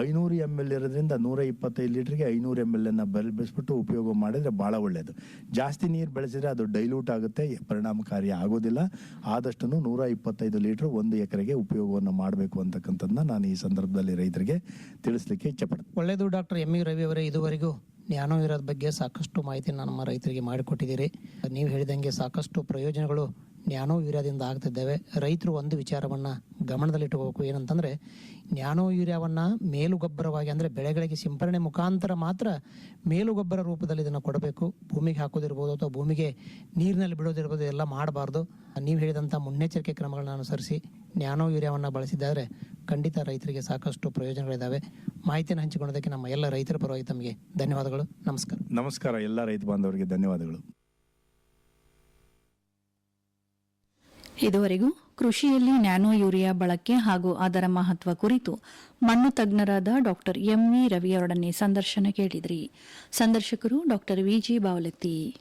Speaker 5: ಐನೂರು ಎಂ ಎಲ್ ಇರೋದ್ರಿಂದ ನೂರ ಇಪ್ಪತ್ತೈದು ಲೀಟ್ರಿಗೆ ಐನೂರು ಎಂ ಎಲ್ ಅನ್ನು ಬೆಳೆಸ್ಬಿಟ್ಟು ಉಪಯೋಗ ಮಾಡಿದರೆ ಭಾಳ ಒಳ್ಳೆಯದು ಜಾಸ್ತಿ ನೀರು ಬೆಳೆಸಿದರೆ ಅದು ಡೈಲ್ಯೂಟ್ ಆಗುತ್ತೆ, ಪರಿಣಾಮಕಾರಿ ಆಗೋದಿಲ್ಲ. ಆದಷ್ಟು ನೂರ ಇಪ್ಪತ್ತೈದು ಲೀಟ್ರ್ ಒಂದು ಎಕರೆಗೆ ಉಪಯೋಗವನ್ನು ಮಾಡಬೇಕು ಅಂತಕ್ಕಂಥದ್ದನ್ನ ನಾನು ಈ ಸಂದರ್ಭದಲ್ಲಿ ರೈತರಿಗೆ ತಿಳಿಸ್ಲಿಕ್ಕೆ ಇಚ್ಛೆಪಡ್ತೀನಿ.
Speaker 4: ಒಳ್ಳೆಯದು ಡಾಕ್ಟರ್. ಎಂ ಇ ರವಿ ಅವರೇ, ಇದುವರೆಗೂ ನ್ಯಾನೋ ಇರೋದ ಬಗ್ಗೆ ಸಾಕಷ್ಟು ಮಾಹಿತಿಯನ್ನು ನಮ್ಮ ರೈತರಿಗೆ ಮಾಡಿಕೊಟ್ಟಿದ್ದೀರಿ. ನೀವು ಹೇಳಿದಂಗೆ ಸಾಕಷ್ಟು ಪ್ರಯೋಜನಗಳು ನ್ಯಾನೋ ವೀರ್ಯದಿಂದ ಆಗ್ತಿದ್ದಾವೆ. ರೈತರು ಒಂದು ವಿಚಾರವನ್ನು ಗಮನದಲ್ಲಿಟ್ಟುಕೋಬೇಕು. ಏನಂತಂದರೆ ನ್ಯಾನೋ ಯೂರಿಯಾವನ್ನು ಮೇಲುಗೊಬ್ಬರವಾಗಿ, ಅಂದರೆ ಬೆಳೆಗಳಿಗೆ ಸಿಂಪರಣೆ ಮುಖಾಂತರ ಮಾತ್ರ ಮೇಲುಗೊಬ್ಬರ ರೂಪದಲ್ಲಿ ಇದನ್ನು ಕೊಡಬೇಕು. ಭೂಮಿಗೆ ಹಾಕೋದಿರ್ಬೋದು ಅಥವಾ ಭೂಮಿಗೆ ನೀರಿನಲ್ಲಿ ಬಿಡೋದಿರ್ಬೋದು ಎಲ್ಲ ಮಾಡಬಾರ್ದು. ನೀವು ಹೇಳಿದಂಥ ಮುನ್ನೆಚ್ಚರಿಕೆ ಕ್ರಮಗಳನ್ನ ಅನುಸರಿಸಿ ನ್ಯಾನೋ ಯೂರಿಯಾವನ್ನು ಬಳಸಿದ್ದಾರೆ ಖಂಡಿತ ರೈತರಿಗೆ ಸಾಕಷ್ಟು ಪ್ರಯೋಜನಗಳಿದ್ದಾವೆ ಮಾಹಿತಿಯನ್ನು ಹಂಚಿಕೊಳ್ಳೋದಕ್ಕೆ ನಮ್ಮ ಎಲ್ಲ ರೈತರ ಪರವಾಗಿ ತಮಗೆ ಧನ್ಯವಾದಗಳು. ನಮಸ್ಕಾರ.
Speaker 5: ನಮಸ್ಕಾರ. ಎಲ್ಲ ರೈತ ಬಾಂಧವರಿಗೆ ಧನ್ಯವಾದಗಳು.
Speaker 1: ಇದುವರೆಗೂ ಕೃಷಿಯಲ್ಲಿ ನ್ಯಾನೋ ಯೂರಿಯಾ ಬಳಕೆ ಹಾಗೂ ಅದರ ಮಹತ್ವ ಕುರಿತು ಮಣ್ಣು ತಜ್ಞರಾದ ಡಾಕ್ಟರ್ ಎಂವಿ ರವಿಯವರೊಡನೆ ಸಂದರ್ಶನ ಕೇಳಿದ್ರಿ. ಸಂದರ್ಶಕರು ಡಾಕ್ಟರ್ ವಿಜಿ ಬಾವಲತ್ತಿ